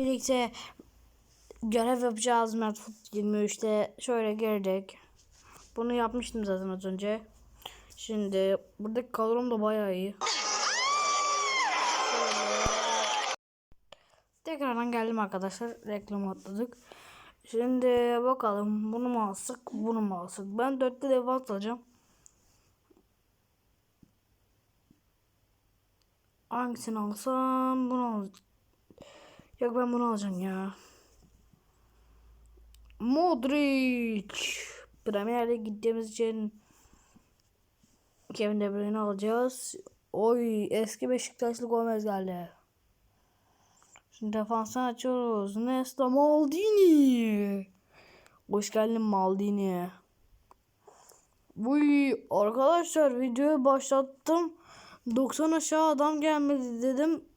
birlikte görev yapacağız Medfoot 23'te. Şöyle girdik. Bunu yapmıştım zaten az önce. Şimdi buradaki kadrom da bayağı iyi. Tekrardan geldim arkadaşlar. Reklam atladık. Şimdi bakalım bunu mu alsak bunu mu alsak. Ben dörtte defans alacağım. Hangisini alsam bunu alacağım. Yok ben bunu alacağım ya. Modric. Premier Lig gittiğimiz için Kevin De Bruyne'i alacağız. Oy eski Beşiktaşlı Gomez geldi. Şimdi defansı açıyoruz. Nesta Maldini. Hoş geldin Maldini. Uy arkadaşlar videoyu başlattım. 90 aşağı adam gelmedi dedim.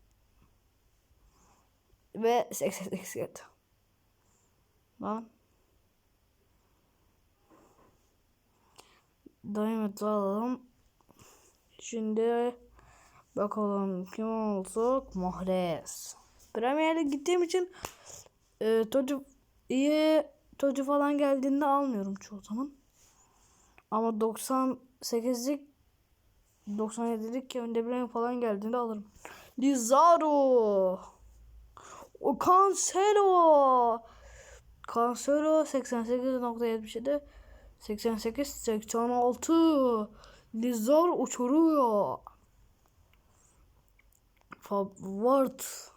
Ve 88 geldi. Lan. Diamond'ı alalım. Şimdi bakalım kim olacak? Mahrez. Premier Lig gittiğim için e, Totti iyi Totti falan geldiğinde almıyorum çoğu zaman. Ama 98'lik 97'lik Kevin De Bruyne falan geldiğinde alırım. Lizaro. O Cancelo. Cancelo 88.77 88 86 Lizar uçuruyor. Favart.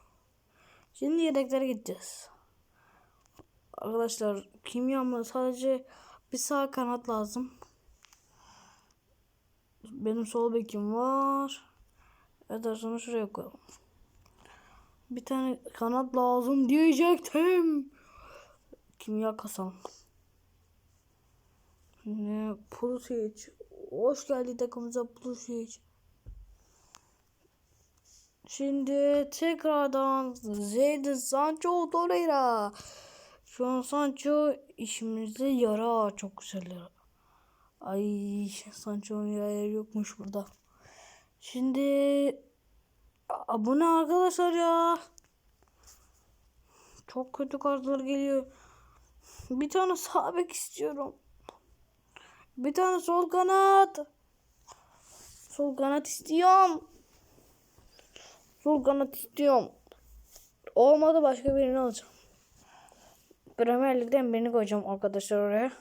Şimdi yedeklere gideceğiz. Arkadaşlar kimyamda sadece bir sağ kanat lazım. Benim sol bekim var. Ederson'u şuraya koyalım. Bir tane kanat lazım diyecektim. Kimya kasalım. Ne Pulisic. Hoş geldi takımıza Pulisic. Şimdi tekrardan Zeyde Sancho Torreira. Şu an Sancho işimize yarar. Çok güzel yarar. Ay Sancho'nun yeri yokmuş burada. Şimdi Aa, bu ne arkadaşlar ya? Çok kötü kartlar geliyor. Bir tane sağ bek istiyorum. Bir tane sol kanat. Sol kanat istiyorum. Sol kanat istiyorum. Olmadı başka birini alacağım. Premier Lig'den birini koyacağım arkadaşlar oraya.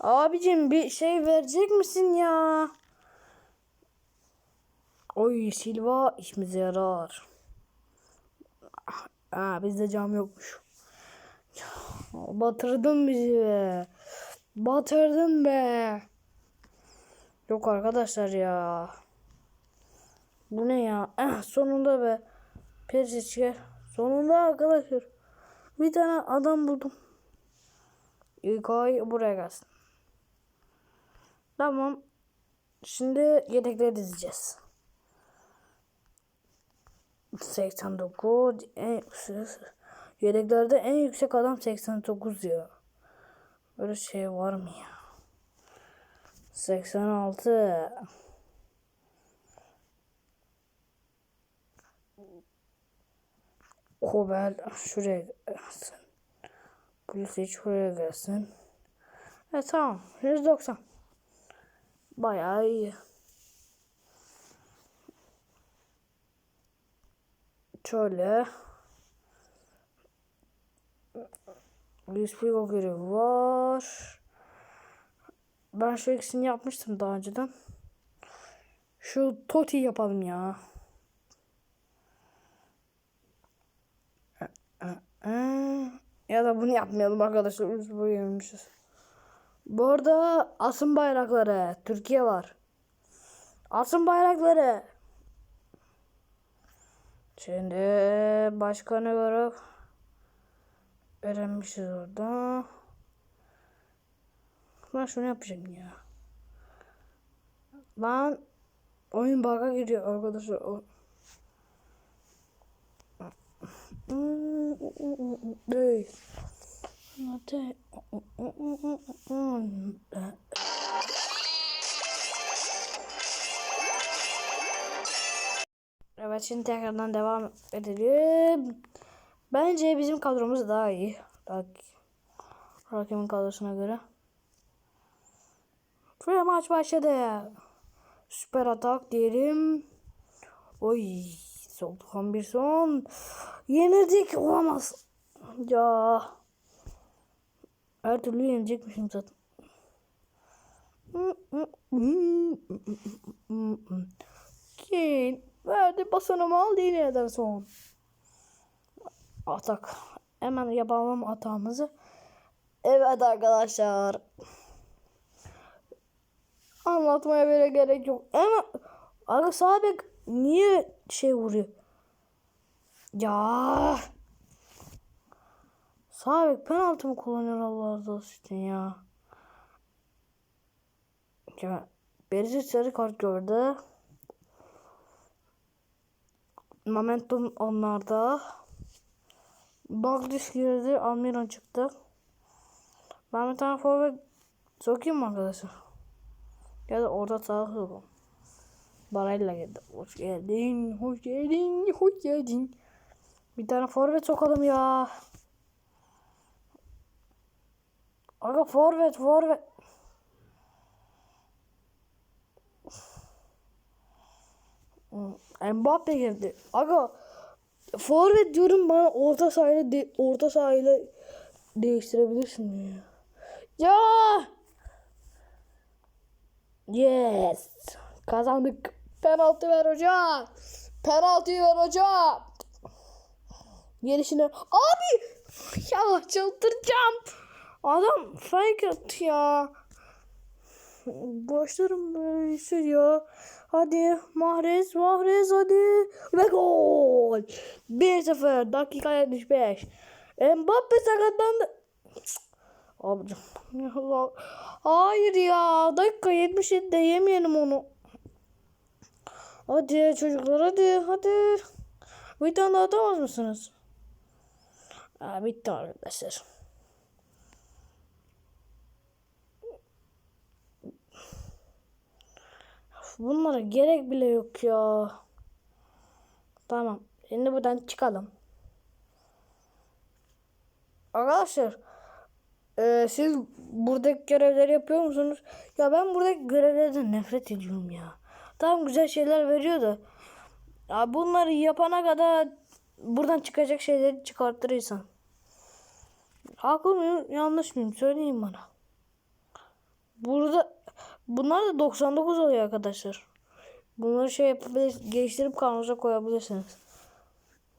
Abicim bir şey verecek misin ya? Oy Silva işimize yarar. Aa bizde cam yokmuş. Batırdın bizi be. Batırdın be. Yok arkadaşlar ya. Bu ne ya? Eh, sonunda be. Perisic Sonunda arkadaşlar. Bir tane adam buldum. İlkay buraya gelsin. Tamam. Şimdi yedekleri dizeceğiz. 89 en yüksek yedeklerde en yüksek adam 89 diyor. Böyle şey var mı ya? 86 Kobel şuraya gelsin. Polisi şuraya gelsin. Evet tamam. 190. Bayağı iyi. Şöyle. Figo görevi var. Ben şu ikisini yapmıştım daha önceden. Şu Toti yapalım ya. Ya da bunu yapmayalım arkadaşlar. Biz bu yemişiz. Bu arada asın bayrakları. Türkiye var. Asın bayrakları. Şimdi başka ne görev öğrenmişiz orada. Ben şunu yapacağım ya. Lan oyun bug'a giriyor arkadaşlar. O... Hey. Evet tekrardan devam edelim. Bence bizim kadromuz daha iyi. Rak Rakibin kadrosuna göre. Şuraya maç başladı. Süper atak diyelim. Oy. Son bir son. Yenildik. Olamaz. Ya. Her türlü yenecekmişim zaten. Kane verdi basınımı aldı yine son. Atak. Hemen yapalım atağımızı. Evet arkadaşlar. Anlatmaya bile gerek yok. Ama Aga Sabek niye şey vuruyor? Ya. Sabek penaltı mı kullanıyor Allah razı olsun ya. Ya Berisi sarı kart gördü. Momentum onlarda. Bagdiş girdi. Almiron çıktı. Ben bir tane forvet sokayım mı arkadaşlar? Ya da orada sağlık sokalım. Barayla geldi. Hoş geldin. Hoş geldin. Hoş geldin. Bir tane forvet sokalım ya. Aga forvet forvet. Mbappe girdi. Aga forvet diyorum bana orta sahayla de, orta sahayla değiştirebilirsin ya. Ya! Yes. Kazandık. Penaltı ver hocam. Penaltıyı ver hocam. Gelişine. Abi! Ya çıldıracağım. Adam fake attı ya. Başlarım böyle şey ya. Hadi Mahrez, Mahrez hadi. Ve gol. 1-0 dakika 75. Mbappe sakatlandı. Abicim. Hayır ya. Dakika 77'de yemeyelim onu. Hadi çocuklar hadi hadi. Bir tane atamaz mısınız? Aa, bitti arkadaşlar. Bunlara gerek bile yok ya. Tamam. Şimdi buradan çıkalım. Arkadaşlar e, siz buradaki görevleri yapıyor musunuz? Ya ben buradaki görevlerden nefret ediyorum ya. Tamam güzel şeyler veriyor da. Ya bunları yapana kadar buradan çıkacak şeyleri çıkarttırırsan. Haklı mıyım yanlış mıyım söyleyin bana. Burada bunlar da 99 oluyor arkadaşlar. Bunları şey yapabilir, geliştirip kanunuza koyabilirsiniz.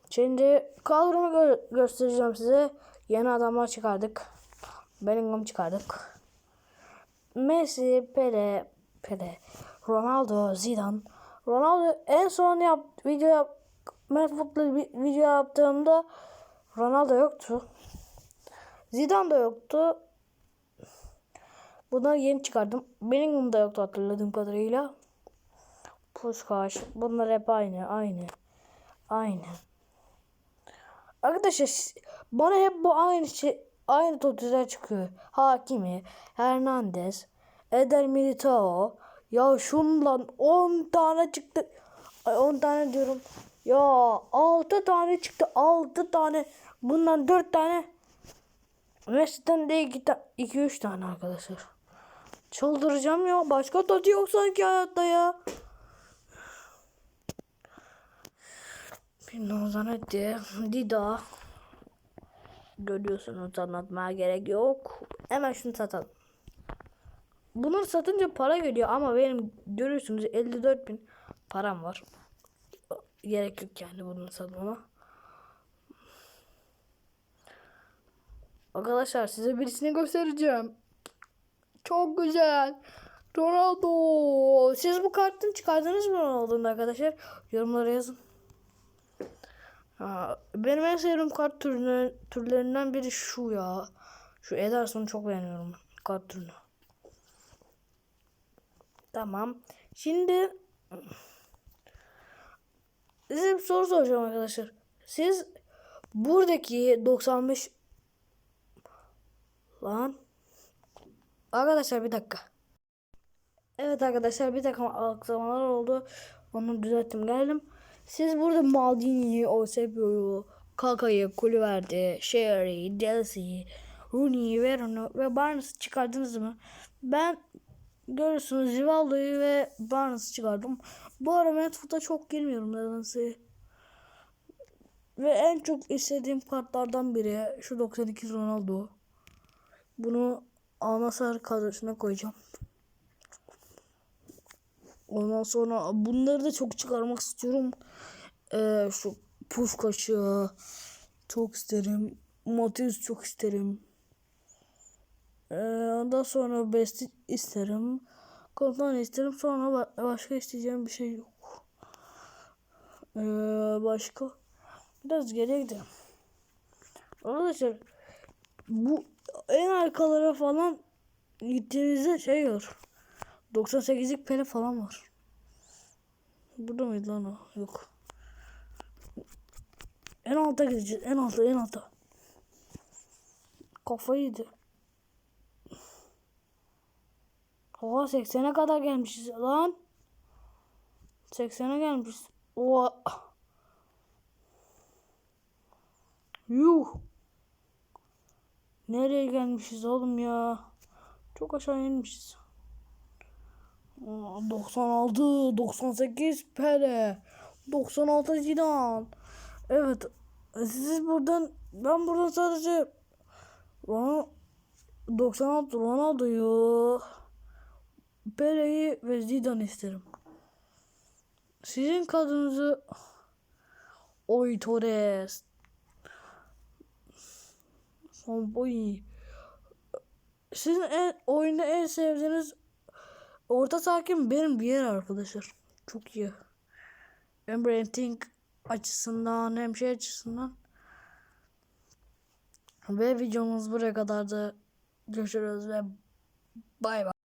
Şimdi kadromu gö- göstereceğim size. Yeni adamlar çıkardık. Bellingham çıkardık. Messi, Pele, Pele, Ronaldo, Zidane. Ronaldo en son yap video yap Futbol video yaptığımda Ronaldo yoktu. Zidane da yoktu. Bunları yeni çıkardım. Bellingham da yoktu hatırladığım kadarıyla. Puskas. Bunlar hep aynı. Aynı. Aynı. Arkadaşlar bana hep bu aynı şey aynı topçular çıkıyor. Hakimi, Hernandez, Eder Militao. Ya şundan 10 tane çıktı. Ay 10 tane diyorum. Ya 6 tane çıktı. 6 tane. Bundan 4 tane. Messi'den de 2 3 tane arkadaşlar. Çıldıracağım ya. Başka tadı yok sanki hayatta ya. Şimdi o zaman hadi. Dida. Görüyorsunuz anlatmaya gerek yok. Hemen şunu satalım. Bunları satınca para geliyor ama benim görüyorsunuz 54 bin param var. Gerek yok yani bunu satmama. Arkadaşlar size birisini göstereceğim. Çok güzel. Ronaldo. Siz bu kartını çıkardınız mı Ronaldo'nun arkadaşlar? Yorumlara yazın. Ha, benim en sevdiğim kart türüne, türlerinden biri şu ya. Şu Ederson'u çok beğeniyorum kart türünü. Tamam. Şimdi size bir soru soracağım arkadaşlar. Siz buradaki 95 lan arkadaşlar bir dakika. Evet arkadaşlar bir takım aksamalar oldu. Onu düzelttim geldim. Siz burada Maldini'yi, Eusebio'yu, Kaka'yı, Kulverdi, Sherry, Delcy, Rooney'i, Veron'u ve Barnes'ı çıkardınız mı? Ben görürsünüz Rivaldo'yu ve Barnes'ı çıkardım. Bu ara Medford'a çok girmiyorum nedense. Ve en çok istediğim kartlardan biri şu 92 Ronaldo. Bunu Almasar kadrosuna koyacağım. Ondan sonra bunları da çok çıkarmak istiyorum. Ee, şu Puşkaş'ı çok isterim. Matius çok isterim. Ee, ondan sonra Best isterim. Kontan isterim. Sonra ba- başka isteyeceğim bir şey yok. Ee, başka biraz geriye gidelim. Arkadaşlar bu en arkalara falan gittiğinizde şey var. 98'lik pele falan var. Burada mıydı lan o? Yok. En alta gideceğiz. En alta, en alta. Kafayı yedi. Oha 80'e kadar gelmişiz lan. 80'e gelmişiz. Oha. Yuh. Nereye gelmişiz oğlum ya? Çok aşağı inmişiz. Aa, 96, 98 Pele, 96 Zidane. Evet. Siz buradan ben buradan sadece Ron- 96 Ronaldo'yu Pele'yi ve Zidane isterim. Sizin kadınızı Oy Torres Son boy. Sizin en, oyunda en sevdiğiniz orta sakin benim bir yer arkadaşlar. Çok iyi. Hem rating açısından hem şey açısından. Ve videomuz buraya kadardı. Görüşürüz ve bay bay.